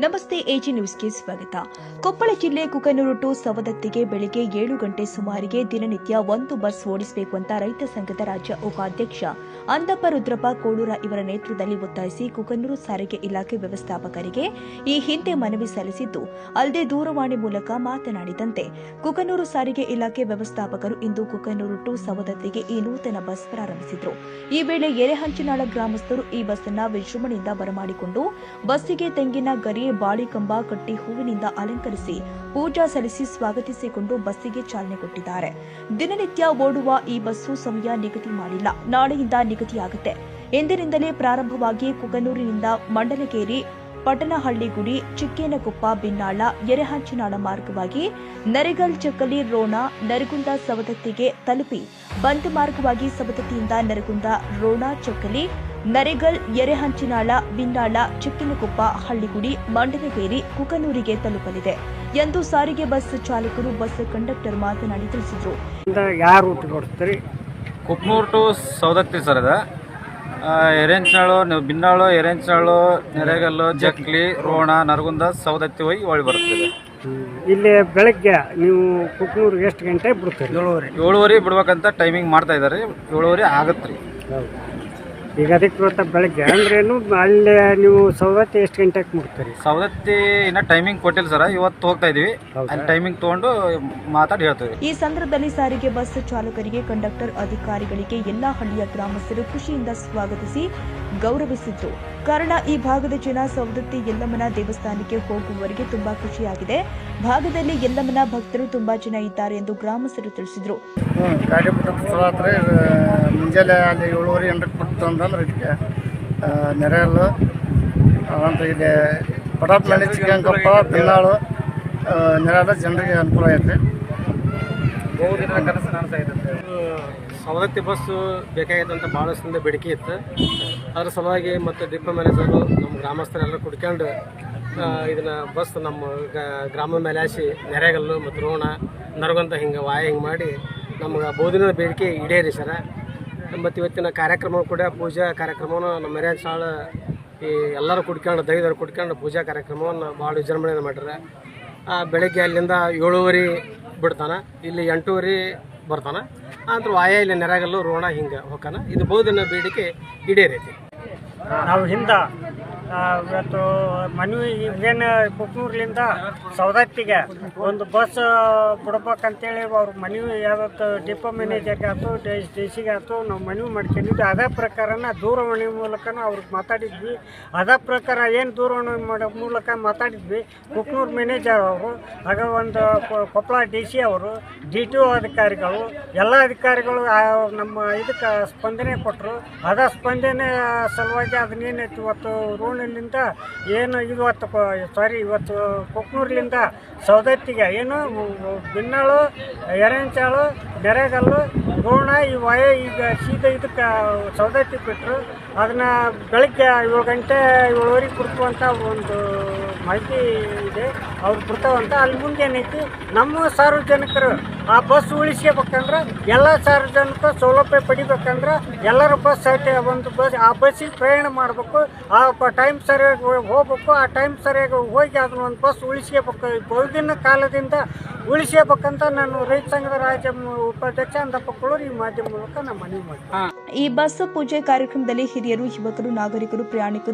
ನಮಸ್ತೆ ಎಜಿ ನ್ಯೂಸ್ಗೆ ಸ್ವಾಗತ. ಕೊಪ್ಪಳ ಜಿಲ್ಲೆ ಕುಕನೂರು ಟು ಸವದತ್ತಿಗೆ ಬೆಳಗ್ಗೆ ಏಳು ಗಂಟೆ ಸುಮಾರಿಗೆ ದಿನನಿತ್ಯ ಒಂದು ಬಸ್ ಓಡಿಸಬೇಕು ಅಂತ ರೈತ ಸಂಘದ ರಾಜ್ಯ ಉಪಾಧ್ಯಕ್ಷ ಅಂದಪ್ಪ ರುದ್ರಪ್ಪ ಕೋಳೂರ ಇವರ ನೇತೃತ್ವದಲ್ಲಿ ಒತ್ತಾಯಿಸಿ ಕುಕನೂರು ಸಾರಿಗೆ ಇಲಾಖೆ ವ್ಯವಸ್ಥಾಪಕರಿಗೆ ಈ ಹಿಂದೆ ಮನವಿ ಸಲ್ಲಿಸಿದ್ದು, ಅಲ್ಲದೆ ದೂರವಾಣಿ ಮೂಲಕ ಮಾತನಾಡಿದಂತೆ, ಕುಕನೂರು ಸಾರಿಗೆ ಇಲಾಖೆ ವ್ಯವಸ್ಥಾಪಕರು ಇಂದು ಕುಕನೂರು ಟು ಸವದತ್ತಿಗೆ ಈ ನೂತನ ಬಸ್ ಪ್ರಾರಂಭಿಸಿದರು. ಈ ವೇಳೆ ಎರೆಹಂಚಿನಾಳ ಗ್ರಾಮಸ್ಥರು ಈ ಬಸ್ ಅನ್ನು ವಿಜೃಂಭಣೆಯಿಂದ ಬರಮಾಡಿಕೊಂಡು, ಬಸ್ಸಿಗೆ ತೆಂಗಿನ ಗರಿ ಬಾಳಿ ಕಂಬ ಕಟ್ಟಿ ಹೂವಿನಿಂದ ಅಲಂಕರಿಸಿ ಪೂಜಾ ಸಲ್ಲಿಸಿ ಸ್ವಾಗತಿಸಿಕೊಂಡು ಬಸ್ಸಿಗೆ ಚಾಲನೆ ಕೊಟ್ಟಿದ್ದಾರೆ. ದಿನನಿತ್ಯ ಓಡುವ ಈ ಬಸ್ಸು ಸಮಯ ನಿಗದಿ ಮಾಡಿಲ್ಲ. ನಾಳೆಯಿಂದ ನಿಗದಿಯಾಗುತ್ತೆ. ಎಂದಿನಿಂದಲೇ ಪ್ರಾರಂಭವಾಗಿ ಕುಗನೂರಿನಿಂದ ಮಂಡಲಗೇರಿ ಪಟನಹಳ್ಳಿ ಗುಡಿ ಚಿಕ್ಕೇನಕೊಪ್ಪ ಬಿನ್ನಾಳ ಎರೆಹಂಚಿನಾಳ ಮಾರ್ಗವಾಗಿ ನರಿಗಲ್ ಚಕ್ಕಲಿ ರೋಣ ನರಗುಂದ ಸವದತ್ತಿಗೆ ತಲುಪಿ ಬಂದ್ ಮಾರ್ಗವಾಗಿ ಸವದತ್ತಿಯಿಂದ ನರಗುಂದ ರೋಣ ಚಕ್ಕಲಿ ನರೆಗಲ್ ಎರೆಹಂಚಿನಾಳ ಬಿನ್ನಾಳ ಚಿಕ್ಕಿನಕೊಪ್ಪ ಹಳ್ಳಿಗುಡಿ ಮಂಡಲಗೇರಿ ಕುಕನೂರಿಗೆ ತಲುಪಲಿದೆ ಎಂದು ಸಾರಿಗೆ ಬಸ್ ಚಾಲಕರು ಬಸ್ ಕಂಡಕ್ಟರ್ ಮಾತನಾಡಿ ತಿಳಿಸಿದರು. ಕುಕ್ನೂರು ಟು ಸವದತ್ತಿ ಸರ್ ನೀವು ಬಿನ್ನಾಳು ಎರೆಂಚನಾಳು ನೆರೆಗಲ್ಲು ಜಕ್ಲಿ ರೋಣ ನರಗುಂದ ಸೌದತ್ತಿ ಹೋಗಿ ಹೊಳಿ ಬರುತ್ತೆ ಇಲ್ಲಿ ಬೆಳಗ್ಗೆ ನೀವು ಕುಕ್ನೂರು ಎಷ್ಟು ಗಂಟೆ ಬಿಡ್ತೀರಿ? ಏಳುವರೆ. ಏಳುವರೆ ಬಿಡ್ಬೇಕಂತ ಟೈಮಿಂಗ್ ಮಾಡ್ತಾ ಇದ್ದಾರೆ. ಏಳುವರೆ ಆಗತ್ತೆ ರೀ. ಈಗ ಅದಕ್ಕೆ ಇವತ್ತು ಬೆಳಗ್ಗೆ ಅಂದ್ರೇನು ಅಲ್ಲಿ ನೀವು ಸವದತ್ತಿ ಎಷ್ಟು ಗಂಟೆಗೆ ಮುಟ್ತೀರಿ? ಸವದತ್ತಿ ಇನ್ನ ಟೈಮಿಂಗ್ ಕೊಟ್ಟಿಲ್ಲ ಸರ್ ಇವತ್ತು ಹೋಗ್ತಾ ಇದೀವಿ? ಅಲ್ಲಿ ಟೈಮಿಂಗ್ ತಗೊಂಡು ಮಾತಾಡಿ ಹೇಳ್ತೀವಿ ಈ ಸಂದರ್ಭದಲ್ಲಿ ಸಾರಿಗೆ ಬಸ್ ಚಾಲಕರಿಗೆ ಕಂಡಕ್ಟರ್ ಅಧಿಕಾರಿಗಳಿಗೆ ಎಲ್ಲಾ ಹಳ್ಳಿಯ ಗ್ರಾಮಸ್ಥರು ಖುಷಿಯಿಂದ ಸ್ವಾಗತಿಸಿ ಗೌರವಿಸಿದ್ರು ಕಾರಣ ಈ ಭಾಗದ ಜನ ಸವದತ್ತಿ ಯಲ್ಲಮ್ಮನ ದೇವಸ್ಥಾನಕ್ಕೆ ಹೋಗುವವರಿಗೆ ತುಂಬಾ ಖುಷಿಯಾಗಿದೆ. ಭಾಗದಲ್ಲಿ ಯಲ್ಲಮ್ಮನ ಭಕ್ತರು ತುಂಬಾ ಜನ ಇದ್ದಾರೆ ಎಂದು ಗ್ರಾಮಸ್ಥರು ತಿಳಿಸಿದರು. ಮುಂಜಾನೆ ಅಲ್ಲಿ ಏಳುವರೆ ಎಂಟಕ್ಕೆ ಬಿಟ್ಟು ಅಂತಂದ್ರೆ ಇದಕ್ಕೆ ನೆರೆಯಲ್ಲು ಅಂತ ಇಲ್ಲಿ ಪಟಾಪ್ನಳ್ಳಿ ಚಿಕ್ಕಂಕಪ್ಪ ಬೆಳ್ಳಾಳು ನೆರೆಯಲ್ಲ ಜನರಿಗೆ ಅನುಕೂಲ ಐತೆ. ಸವದತ್ತಿ ಬಸ್ಸು ಬೇಕಾಗಿತ್ತು ಅಂತ ವರ್ಷದಿಂದ ಬೇಡಿಕೆ ಇತ್ತು. ಅದ್ರ ಸಲುವಾಗಿ ಮತ್ತು ಡಿಪೋ ಮ್ಯಾನೇಜರು ನಮ್ಮ ಗ್ರಾಮಸ್ಥರೆಲ್ಲ ಕುಡ್ಕೊಂಡು ಇದನ್ನ ಬಸ್ ನಮ್ಮ ಗ್ರಾಮದ ಮೇಲೆ ಹಾಸಿ ನೆರೆಗಲ್ಲು ಮತ್ತು ರೋಣ ನರಗಂತ ಹಿಂಗೆ ವಾಯ ಹಿಂಗೆ ಮಾಡಿ ನಮ್ಗೆ ಬೋಧಿನ ಬೇಡಿಕೆ ಈಡೇರಿ ಸರ. ಮತ್ತು ಇವತ್ತಿನ ಕಾರ್ಯಕ್ರಮ ಕೂಡ ಪೂಜಾ ಕಾರ್ಯಕ್ರಮವನ್ನು ನಮ್ಮ ಮೆರೆಯ ಸಾಳು ಈ ಎಲ್ಲರೂ ಕುಡ್ಕೊಂಡು ದೈವರು ಕುಡ್ಕೊಂಡು ಪೂಜಾ ಕಾರ್ಯಕ್ರಮವನ್ನು ಭಾಳ ವಿಜೃಂಭಣೆಯಿಂದ ಮಾಡ್ಯಾರ. ಬೆಳಗ್ಗೆ ಅಲ್ಲಿಂದ ಏಳುವರೆ ಬಿಡ್ತಾನೆ, ಇಲ್ಲಿ ಎಂಟೂವರೆ ಬರ್ತಾನೆ. ಆದ್ರೆ ವಾಯ ಇಲ್ಲಿ ನೆರಗಲ್ಲು, ರೋಣ ಹಿಂಗೆ ಹೋಗ್ತಾನೆ. ಇದು ಬೋಧಿನ ಬೇಡಿಕೆ ಈಡೇರೈತಿ. ನಾವು ಹಿಂದೆ ಇವತ್ತು ಮನವಿ ಏನು ಕುಕ್ನೂರ್ಲಿಂದ ಸವದತ್ತಿಗೆ ಒಂದು ಬಸ್ ಬಿಡ್ಬೇಕಂತೇಳಿ ಅವ್ರ ಮನವಿ ಯಾವತ್ತು ಡಿಪೋ ಮ್ಯಾನೇಜರ್ಗೆ ಆಯ್ತು, ಡಿ ಸಿಗೆ ಆಯ್ತು, ನಾವು ಮನವಿ ಮಾಡ್ಕೊಂಡಿದ್ವಿ. ಅದೇ ಪ್ರಕಾರನ ದೂರವಾಣಿ ಮೂಲಕನ ಅವ್ರಿಗೆ ಮಾತಾಡಿದ್ವಿ. ಅದೇ ಪ್ರಕಾರ ಏನು ದೂರವಾಣಿ ಮಾಡೋ, ಮೂಲಕ ಮಾತಾಡಿದ್ವಿ. ಕುಕ್ನೂರು ಮ್ಯಾನೇಜರ್ ಅವರು, ಆಗ ಒಂದು ಕೊಪ್ಪಳ ಡಿ ಸಿ ಅವರು, ಡಿ ಟಿ ಒ ಅಧಿಕಾರಿಗಳು, ಎಲ್ಲ ಅಧಿಕಾರಿಗಳು ನಮ್ಮ ಇದಕ್ಕೆ ಸ್ಪಂದನೆ ಕೊಟ್ಟರು ಅದ ಸ್ಪಂದನೆ ಸಲುವಾಗಿ ಅದನ್ನೇನೈತಿ ಇವತ್ತು ರೋಣಿನಿಂದ ಏನು ಇವತ್ತು ಸಾರಿ ಇವತ್ತು ಕೊಕ್ನೂರ್ಲಿಂದ ಸೌದತ್ತಿಗೆ ಏನು ಬಿನ್ನಾಳು, ಎರೆಂಚಾಳು ನೆರೆಗಲ್ಲು ಗೋಣ ಈ ವಯ ಈಗ ಸೀದಾ ಇದಕ್ಕೆ ಸೌದತ್ತಿ ಬಿಟ್ಟರು ಅದನ್ನು ಬೆಳಗ್ಗೆ ಏಳು ಗಂಟೆ ಏಳುವರೆಗೆ ಕುಡ್ಕುವಂಥ ಒಂದು ಮಾಹಿತಿ ಇದೆ, ಅವ್ರು ಬಿಡ್ತಾವಂತ ಅಲ್ಲಿ ಮುಂದೆ ಏನೈತಿ ನಮ್ಮ ಸಾರ್ವಜನಿಕರು ಆ ಬಸ್ ಉಳಿಸ್ಕೋಬೇಕಂದ್ರೆ ಎಲ್ಲ ಸಾರ್ವಜನಿಕ ಸೌಲಭ್ಯ ಪಡಿಬೇಕಂದ್ರೆ ಎಲ್ಲರೂ ಬಸ್ ಐತೆ, ಒಂದು ಬಸ್, ಆ ಬಸ್ಸಿಗೆ ಪ್ರಯಾಣ ಮಾಡಬೇಕು, ಆ ಟೈಮ್ ಸರಿಯಾಗಿ ಹೋಗ್ಬೇಕು, ಆ ಟೈಮ್ ಸರಿಯಾಗಿ ಹೋಗಿ ಅದನ್ನ ಒಂದು ಬಸ್ ಉಳಿಸ್ಕೋಬೇಕು ಬಹುದಿನ ಕಾಲದಿಂದ ಉಳಿಸ್ಕೋಬೇಕಂತ ನಾನು ರೈತ ಸಂಘದ ರಾಜ್ಯ ಉಪಾಧ್ಯಕ್ಷ ಅಂದಪ್ಪ ಕುಳೂರು ಈ ಮಾಧ್ಯಮ ಮೂಲಕ ನಾನು ಮನವಿ ಮಾಡ್ತೀನಿ. ಈ ಬಸ್ ಪೂಜೆ ಕಾರ್ಯಕ್ರಮದಲ್ಲಿ ಹಿರಿಯರು, ಯುವಕರು, ನಾಗರಿಕರು, ಪ್ರಯಾಣಿಕರು